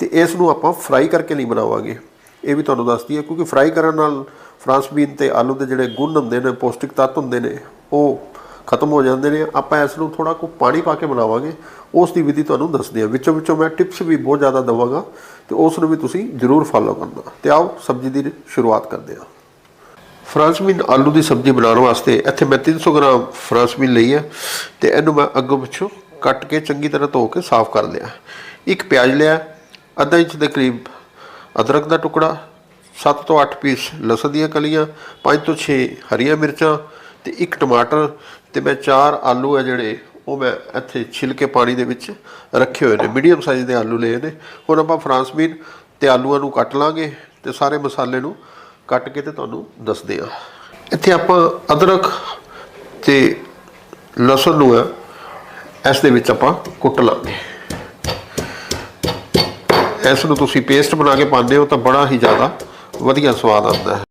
ਤੇ ਇਸ ਨੂੰ ਆਪਾਂ ਫਰਾਈ ਕਰਕੇ ਨਹੀਂ ਬਣਾਵਾਂਗੇ। ਇਹ ਵੀ ਤੁਹਾਨੂੰ ਦੱਸਦੀ ਹੈ, ਕਿਉਂਕਿ ਫਰਾਈ ਕਰਨ ਨਾਲ ਫਰਾਂਸ ਬੀਨ ਤੇ ਆਲੂ ਦੇ ਜਿਹੜੇ ਗੁਣ ਹੁੰਦੇ ਨੇ, ਪੌਸ਼ਟਿਕ ਤੱਤ ਹੁੰਦੇ ਨੇ, ਉਹ ਖਤਮ ਹੋ ਜਾਂਦੇ ਨੇ। ਆਪਾਂ ਇਸ ਨੂੰ ਥੋੜਾ ਕੁ ਪਾਣੀ ਪਾ ਕੇ ਬਣਾਵਾਂਗੇ। ਉਸ ਦੀ ਵਿਧੀ ਤੁਹਾਨੂੰ ਦੱਸਦੇ ਆ ਵਿੱਚੋਂ ਵਿੱਚੋਂ ਮੈਂ ਟਿਪਸ ਵੀ ਬਹੁਤ ਜ਼ਿਆਦਾ ਦਵਾਂਗਾ ਤੇ ਉਸ ਨੂੰ ਵੀ ਤੁਸੀਂ ਜ਼ਰੂਰ ਫਾਲੋ ਕਰਨਾ। ਤੇ ਆਓ, ਸਬਜ਼ੀ ਦੀ ਸ਼ੁਰੂਆਤ ਕਰਦੇ ਹਾਂ। ਫਰਾਂਸ ਬੀਨ ਆਲੂ ਦੀ ਸਬਜ਼ੀ ਬਣਾਉਣ ਵਾਸਤੇ ਇੱਥੇ ਮੈਂ 300 ਗ੍ਰਾਮ ਫਰਾਂਸ ਬੀਨ ਲਈ ਹੈ ਤੇ ਇਹਨੂੰ ਮੈਂ ਅੱਗੋਂ ਪਿੱਛੋਂ ਕੱਟ ਕੇ ਚੰਗੀ ਤਰ੍ਹਾਂ ਧੋ ਕੇ ਸਾਫ਼ ਕਰ ਲਿਆ। ਇੱਕ ਪਿਆਜ਼ ਲਿਆ ਅੱਧਾ ਇੰਚ ਦੇ ਕਰੀਬ ਅਦਰਕ ਦਾ ਟੁਕੜਾ 7 ਤੋਂ 8 ਪੀਸ ਲਸਣ ਦੀਆਂ ਕਲੀਆਂ 5 ਤੋਂ 6 ਹਰੀਆਂ ਮਿਰਚਾਂ ਤੇ ਇੱਕ ਟਮਾਟਰ ਤੇ ਮੈਂ ਚਾਰ ਆਲੂ ਹੈ ਜਿਹੜੇ, ਉਹ ਮੈਂ ਇੱਥੇ ਛਿਲ ਕੇ ਪਾਣੀ ਦੇ ਵਿੱਚ ਰੱਖੇ ਹੋਏ ਨੇ। ਮੀਡੀਅਮ ਸਾਈਜ਼ ਦੇ ਆਲੂ ਲਏ ਨੇ। ਹੁਣ ਆਪਾਂ ਫਰਾਂਸ ਬੀਨ ਤੇ ਆਲੂਆਂ ਨੂੰ ਕੱਟ ਲਾਂਗੇ ਤੇ ਸਾਰੇ ਮਸਾਲੇ ਨੂੰ ਕੱਟ ਕੇ ਤੇ ਤੁਹਾਨੂੰ ਦੱਸਦੇ ਆ ਇੱਥੇ ਆਪਾਂ ਅਦਰਕ ਤੇ ਲਸਣ ਨੂੰ ਹੈ ਇਸ ਦੇ ਵਿੱਚ ਆਪਾਂ ਕੁੱਟ ਲਾਂਗੇ। ਇਸ ਨੂੰ ਤੁਸੀਂ ਪੇਸਟ ਬਣਾ ਕੇ ਪਾਉਂਦੇ ਹੋ ਤਾਂ ਬੜਾ ਹੀ ਜ਼ਿਆਦਾ ਵਧੀਆ ਸਵਾਦ ਆਉਂਦਾ ਹੈ।